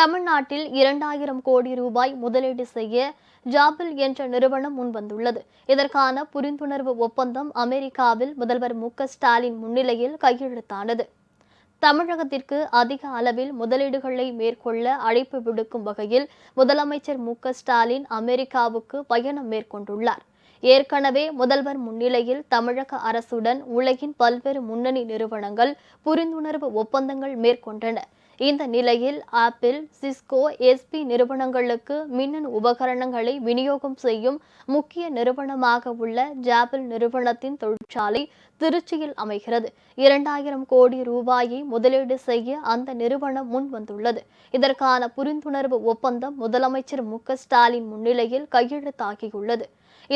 தமிழ்நாட்டில் இரண்டாயிரம் கோடி ரூபாய் முதலீடு செய்ய ஜாபில் என்ற நிறுவனம் முன்வந்துள்ளது. இதற்கான புரிந்துணர்வு ஒப்பந்தம் அமெரிக்காவில் முதல்வர் மு ஸ்டாலின் முன்னிலையில் கையெழுத்தானது. தமிழகத்திற்கு அதிக அளவில் முதலீடுகளை மேற்கொள்ள அழைப்பு விடுக்கும் வகையில் முதலமைச்சர் மு ஸ்டாலின் அமெரிக்காவுக்கு பயணம் மேற்கொண்டுள்ளார். ஏற்கனவே முதல்வர் முன்னிலையில் தமிழக அரசுடன் உலகின் பல்வேறு முன்னணி நிறுவனங்கள் புரிந்துணர்வு ஒப்பந்தங்கள் மேற்கொண்டன. இந்த நிலையில் ஆப்பிள் சிஸ்கோ எஸ்பி நிறுவனங்களுக்கு மின்னணு உபகரணங்களை விநியோகம் செய்யும் முக்கிய நிறுவனமாக உள்ள ஜாபிள் நிறுவனத்தின் தொழிற்சாலை திருச்சியில் அமைகிறது. இரண்டாயிரம் கோடி ரூபாயை முதலீடு செய்ய அந்த நிறுவனம் முன் வந்துள்ளது. இதற்கான புரிந்துணர்வு ஒப்பந்தம் முதலமைச்சர் மு ஸ்டாலின் முன்னிலையில் கையெழுத்தாகியுள்ளது.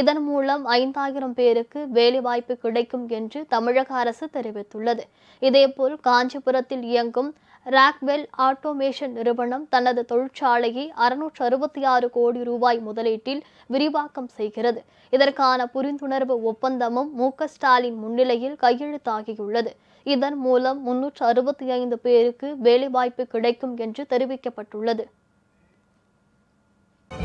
இதன் மூலம் ஐந்தாயிரம் பேருக்கு வேலைவாய்ப்பு கிடைக்கும் என்று தமிழக அரசு தெரிவித்துள்ளது. இதேபோல் காஞ்சிபுரத்தில் இயங்கும் ராக்வெல் ஆட்டோமேஷன் நிறுவனம் தனது தொழிற்சாலையை அறுநூற்று அறுபத்தி ஆறு கோடி ரூபாய் முதலீட்டில் விரிவாக்கம் செய்கிறது. இதற்கான புரிந்துணர்வு ஒப்பந்தமும் மு. ஸ்டாலின் முன்னிலையில் கையெழுத்தாகியுள்ளது. இதன் மூலம் முன்னூற்று அறுபத்தி ஐந்து பேருக்கு வேலைவாய்ப்பு கிடைக்கும் என்று தெரிவிக்கப்பட்டுள்ளது.